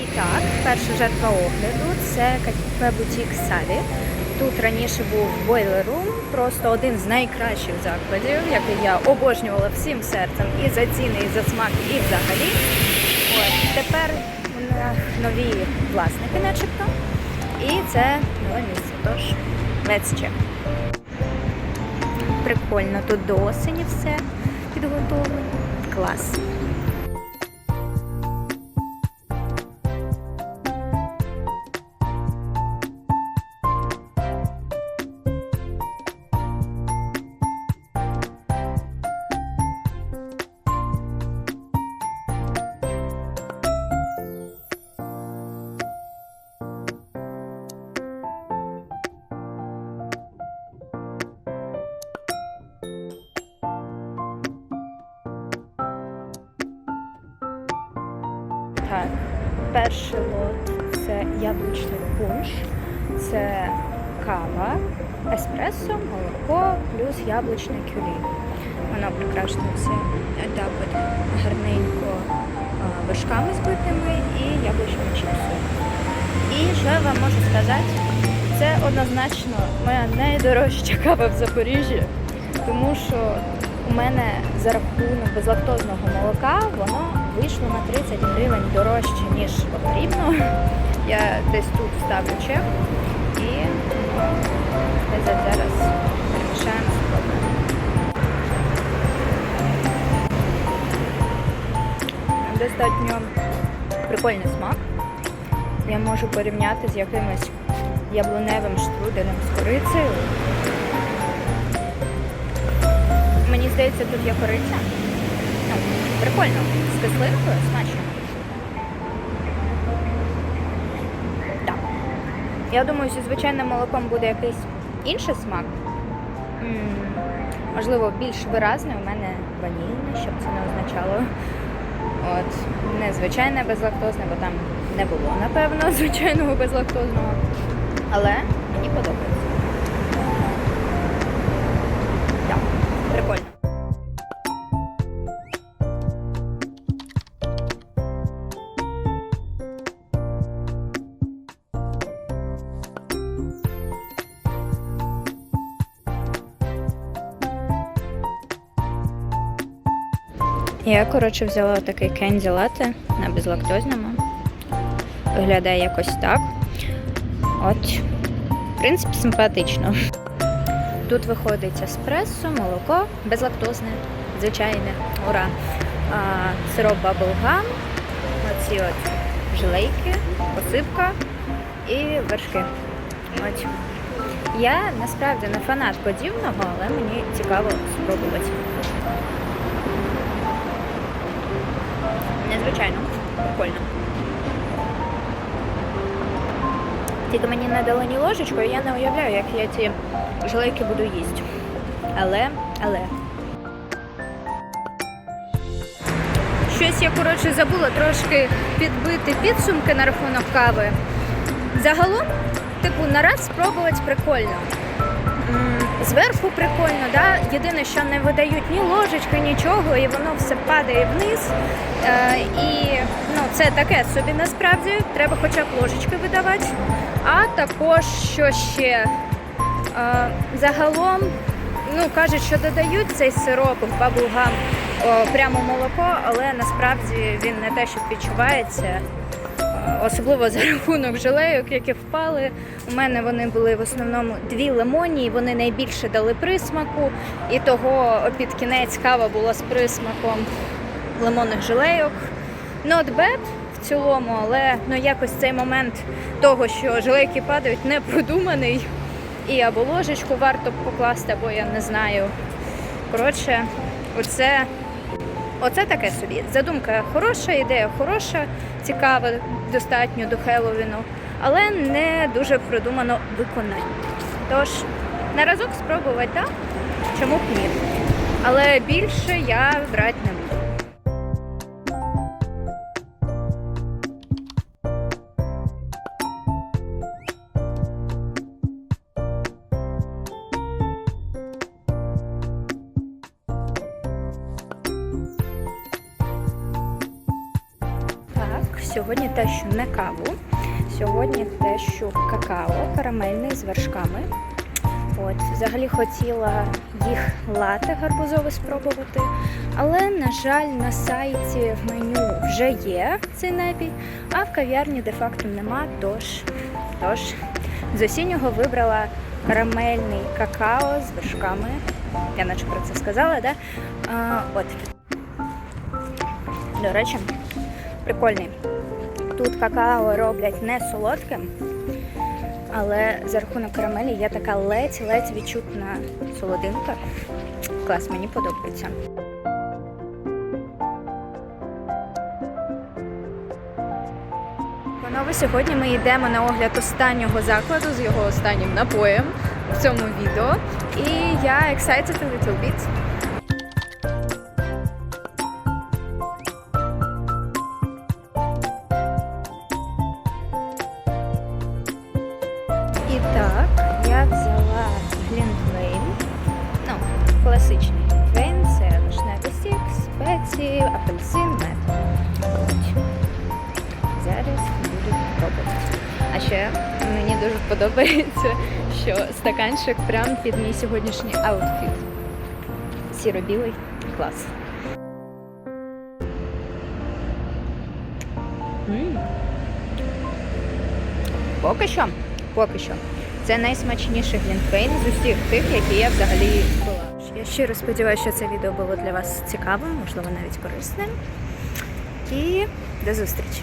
І так, перша жертва огляду це кафе Бутік Саві. Тут раніше був Boiler Room, просто один з найкращих закладів, який я обожнювала всім серцем і за ціни, і за смак, і взагалі. От тепер у них нові власники, начебто. І це нове місце. Тож let's check. Прикольно, тут до осені все підготовлено. Клас. Перший лот це яблучний пунш, це кава, еспресо, молоко плюс яблучне кюлі. Воно так от гарненько вершками збитими і яблучним чіпсом. І що я вам можу сказати? Це однозначно моя найдорожча кава в Запоріжжі, тому що у мене за рахунок безлактозного молока воно вийшло на 30 гривень дорожче, ніж потрібно. Я десь тут ставлю чек і ми зараз перемішаємо. Достатньо прикольний смак. Я можу порівняти з якимось яблуневим штруделем з корицею. Мені здається, тут є кориця. Ну, прикольно. З кислинкою смачно. Так. Я думаю, зі звичайним молоком буде якийсь інший смак. М, Можливо, більш виразний. У мене ванільний, щоб це не означало. От, не звичайне безлактозне, бо там не було, напевно, звичайного безлактозного. Але мені подобається. Я, коротше, взяла такий кенді лате на безлактозному. Виглядає якось так. От, в принципі, симпатично. Тут виходить еспресо, молоко, безлактозне, звичайне, ура. А, сироп баблгам, оці от жилейки, посипка і вершки. От. Я насправді не фанат подібного, але мені цікаво спробувати. Незвичайно, прикольно. Тільки мені не дали ні ложечку, і я не уявляю, як я ці жилейки буду їсти. Але, але. Щось я, коротше, забула трошки підбити підсумки на рахунок кави. Загалом, типу, нараз спробувати прикольно. Зверху прикольно, да? єдине, що не видають ні ложечки, нічого, і воно все падає вниз. Е, і ну, це таке собі насправді, треба хоча б ложечки видавати. А також що ще е, загалом ну, кажуть, що додають цей сироп в баблгам прямо молоко, але насправді він не те, що відчувається. Особливо за рахунок жилейок, які впали. У мене вони були в основному дві лимонні, і вони найбільше дали присмаку. І того під кінець кава була з присмаком лимонних жилейок. Not bad в цілому, але ну, якось цей момент того, що жилейки падають, не продуманий. І або ложечку варто покласти, або я не знаю. Коротше, оце Оце таке собі. Задумка хороша, ідея хороша, цікава, достатньо до Хеллоуіну, але не дуже продумано виконання. Тож, на разок спробувати так, чому б ні. Але більше я брати не буду. Сьогодні тещу не каву. Сьогодні тещу какао карамельний з вершками. От, взагалі хотіла їх лати гарбузове спробувати, але, на жаль, на сайті в меню вже є цей напій, а в кав'ярні де-факто нема. Тож, тож з осіннього вибрала карамельний какао з вершками. Я наче про це сказала, да? А, от. До речі, прикольний. Тут какао роблять не солодким, але за рахунок карамелі є така ледь-ледь відчутна солодинка. Клас, мені подобається. Панове, сьогодні ми йдемо на огляд останнього закладу з його останнім напоєм в цьому відео. І я excited a little bit. Класичний це вишневий сік, спеції, апельсин, мед. Зараз буду пробувати. А ще мені дуже подобається, що стаканчик прям під мій сьогоднішній аутфіт. Сіро-білий клас. Поки що, поки що. Це найсмачніший глінтвейн з усіх тих, які я взагалі. Я щиро сподіваюся, що це відео було для вас цікавим, можливо, навіть корисним. І до зустрічі!